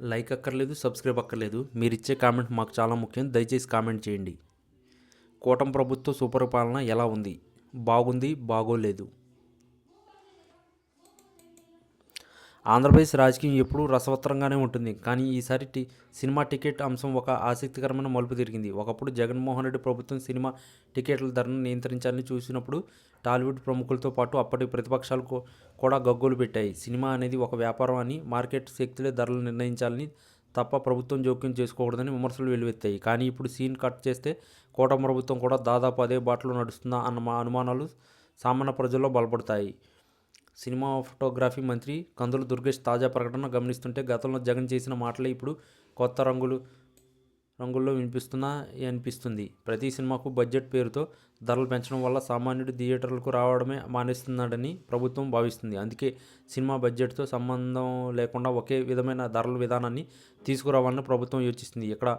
Like అక్కర్లేదు subscribe అక్కర్లేదు. మీరు ఇచ్చే కామెంట్ మాకు చాలా ముఖ్యం. దయచేసి కామెంట్ చేయండి. కూటమి ప్రభుత్వ సుపరిపాలన ఎలా ఉంది? బాగుంది బాగోలేదు. ఆంధ్రప్రదేశ్ రాజకీయం ఎప్పుడూ రసవత్తరంగానే ఉంటుంది. కానీ ఈసారి టి సినిమా టికెట్ అంశం ఒక ఆసక్తికరమైన మలుపు తిరిగింది. ఒకప్పుడు జగన్మోహన్ రెడ్డి ప్రభుత్వం సినిమా టికెట్ల ధరను నియంత్రించాలని చూసినప్పుడు టాలీవుడ్ ప్రముఖులతో పాటు అప్పటి ప్రతిపక్షాలు కూడా గగ్గోలు పెట్టాయి. సినిమా అనేది ఒక వ్యాపారం అని మార్కెట్ శక్తులే ధరలు నిర్ణయించాలని తప్ప ప్రభుత్వం జోక్యం చేసుకోకూడదని విమర్శలు వెలువెత్తాయి కానీ ఇప్పుడు సీన్ కట్ చేస్తే కోట ప్రభుత్వం కూడా దాదాపు అదే బాటలో నడుస్తుందా అన్న మా అనుమానాలు సామాన్య ప్రజల్లో బలపడతాయి. సినిమా ఫోటోగ్రఫీ మంత్రి కందుల దుర్గేష్ తాజా ప్రకటన గమనిస్తుంటే గతంలో జగన్ చేసిన మాటలే ఇప్పుడు కొత్త రంగులు రంగుల్లో వినిపిస్తున్నా అనిపిస్తుంది. ప్రతి సినిమాకు బడ్జెట్ పేరుతో ధరలు పెంచడం వల్ల సామాన్యుడు థియేటర్లకు రావడమే మానేస్తున్నాడని ప్రభుత్వం భావిస్తుంది. అందుకే సినిమా బడ్జెట్తో సంబంధం లేకుండా ఒకే విధమైన ధరల విధానాన్ని తీసుకురావాలని ప్రభుత్వం యోచిస్తుంది. ఇక్కడ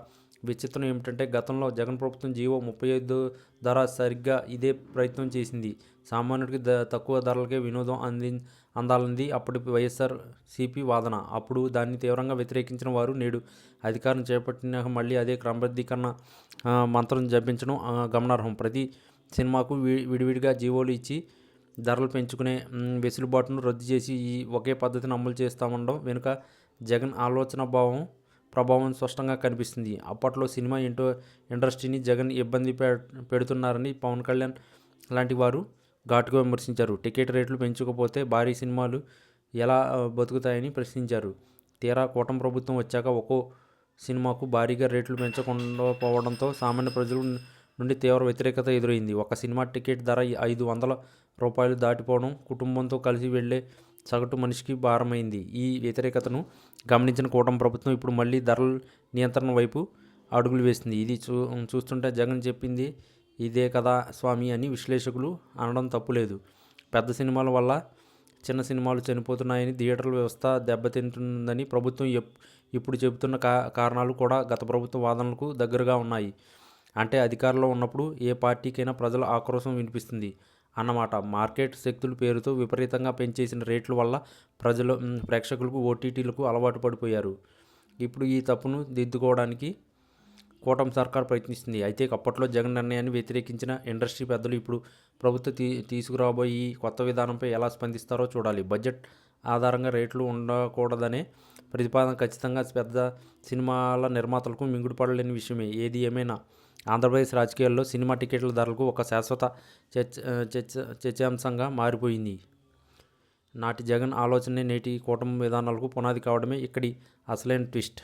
విచిత్రం ఏమిటంటే గతంలో జగన్ ప్రభుత్వం జీవో ముప్పై ఐదు ధర సరిగ్గా ఇదే ప్రయత్నం చేసింది. సామాన్యుడికి ద తక్కువ ధరలకే వినోదం అంది అందాలంది అప్పటి వైఎస్ఆర్ సిపి వాదన. అప్పుడు దాన్ని తీవ్రంగా వ్యతిరేకించిన వారు నేడు అధికారం చేపట్టినాక మళ్ళీ అదే క్రమబద్ధీకరణ మంత్రం జపించడం గమనార్హం. ప్రతి సినిమాకు వి- విడివిడిగా జీవోలు ఇచ్చి ధరలు పెంచుకునే వెసులుబాటును రద్దు చేసి ఈ ఒకే పద్ధతిని అమలు చేస్తామండడం వెనుక జగన్ ఆలోచన భావం ప్రభావం స్పష్టంగా కనిపిస్తుంది. అప్పట్లో సినిమా ఇంటో ఇండస్ట్రీని జగన్ ఇబ్బంది పె పెడుతున్నారని పవన్ కళ్యాణ్ లాంటి వారు ఘాటుగా విమర్శించారు. టికెట్ రేట్లు పెంచకపోతే భారీ సినిమాలు ఎలా బతుకుతాయని ప్రశ్నించారు. తీరా కూటమి ప్రభుత్వం వచ్చాక ఒక్కో సినిమాకు భారీగా రేట్లు పెంచకుండా పోవడంతో సామాన్య ప్రజల నుండి తీవ్ర వ్యతిరేకత ఎదురైంది. ఒక సినిమా టికెట్ ధర ఐదు వందల రూపాయలు దాటిపోవడం కుటుంబంతో కలిసి వెళ్ళే సగటు మనిషికి భారమైంది. ఈ వ్యతిరేకతను గమనించిన కూటమి ప్రభుత్వం ఇప్పుడు మళ్ళీ ధరల నియంత్రణ వైపు అడుగులు వేసింది. ఇది చూ చూస్తుంటే జగన్ చెప్పింది ఇదే కదా స్వామి అని విశ్లేషకులు అనడం తప్పులేదు. పెద్ద సినిమాల వల్ల చిన్న సినిమాలు చనిపోతున్నాయని థియేటర్ల వ్యవస్థ దెబ్బతింటుందని ప్రభుత్వం ఎప్- ఇప్పుడు చెబుతున్న కా కారణాలు కూడా గత ప్రభుత్వ వాదనలకు దగ్గరగా ఉన్నాయి. అంటే అధికారంలో ఉన్నప్పుడు ఏ పార్టీకైనా ప్రజల ఆక్రోశం వినిపిస్తుంది. అన్నమాట. మార్కెట్ శక్తుల పేరుతో విపరీతంగా పెంచేసిన రేట్ల వల్ల ప్రజలు ప్రేక్షకులకు ఓటీటీలకు అలవాటు పడిపోయారు. ఇప్పుడు ఈ తప్పును దిద్దుకోవడానికి కూటమి సర్కార్ ప్రయత్నిస్తుంది. అయితే అప్పట్లో జగన్ నిర్ణయాన్ని వ్యతిరేకించిన ఇండస్ట్రీ పెద్దలు ఇప్పుడు ప్రభుత్వం తీ తీసుకురాబోయే ఈ కొత్త విధానంపై ఎలా స్పందిస్తారో చూడాలి. బడ్జెట్ ఆధారంగా రేట్లు ఉండకూడదనే ప్రతిపాదన ఖచ్చితంగా పెద్ద సినిమాల నిర్మాతలకు మింగుడు పడలేని విషయమే. ఏది ఏమైనా ఆంధ్రప్రదేశ్ రాజకీయాల్లో సినిమా టికెట్ల ధరలకు ఒక శాశ్వత చర్చ చర్చ చర్చాంశంగా మారిపోయింది. నాటి జగన్ ఆలోచనే నేటి కూటమి విధానాలకు పునాది కావడమే ఇక్కడి అసలైన ట్విస్ట్.